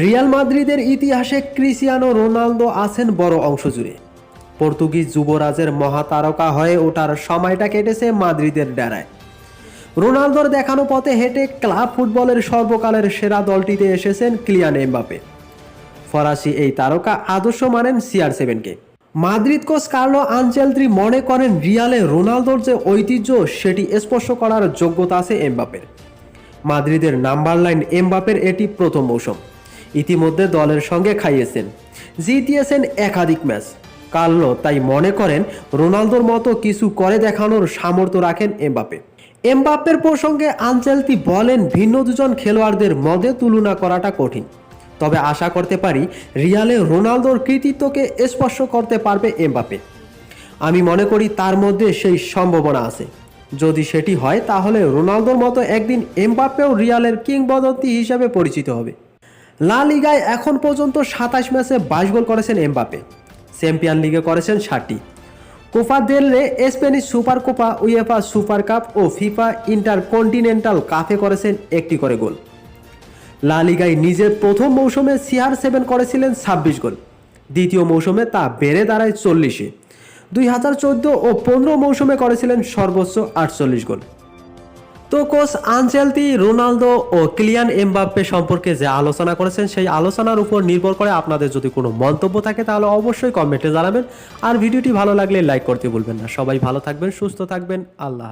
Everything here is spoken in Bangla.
রিয়াল মাদ্রিদের ইতিহাসে ক্রিসিয়ানো রোনালদো আছেন বড় অংশ জুড়ে। পর্তুগিজ যুবরাজের মহাতারকা হয়ে ওঠার সময়টা কেটেছে মাদ্রিদের ডেরায়। রোনালদোর দেখানো পথে হেঁটে ক্লাব ফুটবলের সর্বকালের সেরা দলটিতে এসেছেন ক্লিয়ান এমবাপে ফরাসি এই তারকা আদর্শ মানেন সিআর সেভেনকে। মাদ্রিদ কোচ কার্লো আনচেলত্রি মনে করেন রিয়ালে রোনালদোর যে ঐতিহ্য, সেটি স্পর্শ করার যোগ্যতা আছে এমবাপের মাদ্রিদের নাম্বার লাইন এমবাপের এটি প্রথম মৌসুম। ইতিমধ্যে দলের সঙ্গে খাইয়েছেন। জিতিয়েছেন একাধিক ম্যাচ। কার্লো তাই মনে করেন, রোনালদোর মতো কিছু করে দেখানোর সামর্থ্য রাখেন এমবাপে এমবাপ্পের প্রসঙ্গে আনচেলতি বলেন, ভিন্ন দুজন খেলোয়াড়দের মধ্যে তুলনা করাটা কঠিন। তবে আশা করতে পারি, রিয়ালে রোনালদোর কৃতিত্বকে স্পর্শ করতে পারবে এমবাপে আমি মনে করি তার মধ্যে সেই সম্ভাবনা আছে। যদি সেটি হয়, তাহলে রোনালদোর মতো একদিন এমবাপ্পেও রিয়ালের কিংবদন্তি হিসাবে পরিচিত হবে। লা লিগায় এখন পর্যন্ত সাতাশ ম্যাচে বাইশ গোল করেছেন এমবাপে চ্যাম্পিয়ন লিগে করেছেন ষাটটি। Copa del Rey Spanish super Copa, UEFA super cup ও ফিফা ইন্টারকন্টিনেন্টাল কাপে করেছেন একটি করে গোল। লা লিগায় নিজের প্রথম মৌসুমে সিআর সেভেন করেছিলেন ছাব্বিশ গোল। দ্বিতীয় মৌসুমে তা বেড়ে দাঁড়ায় চল্লিশে। দুই হাজার চোদ্দ ও পনেরো মৌসুমে করেছিলেন সর্বোচ্চ আটচল্লিশ গোল। তো কোচ আনচেলতি রোনালদো ও ক্লিয়ান এমবাপ্পে সম্পর্কে যে আলোচনা করেছেন, সেই আলোচনার উপর নির্ভর করে আপনাদের যদি কোনো মন্তব্য থাকে, তাহলে অবশ্যই কমেন্টে জানাবেন। আর ভিডিওটি ভালো লাগলে লাইক করতে ভুলবেন না। সবাই ভালো থাকবেন, সুস্থ থাকবেন। আল্লাহ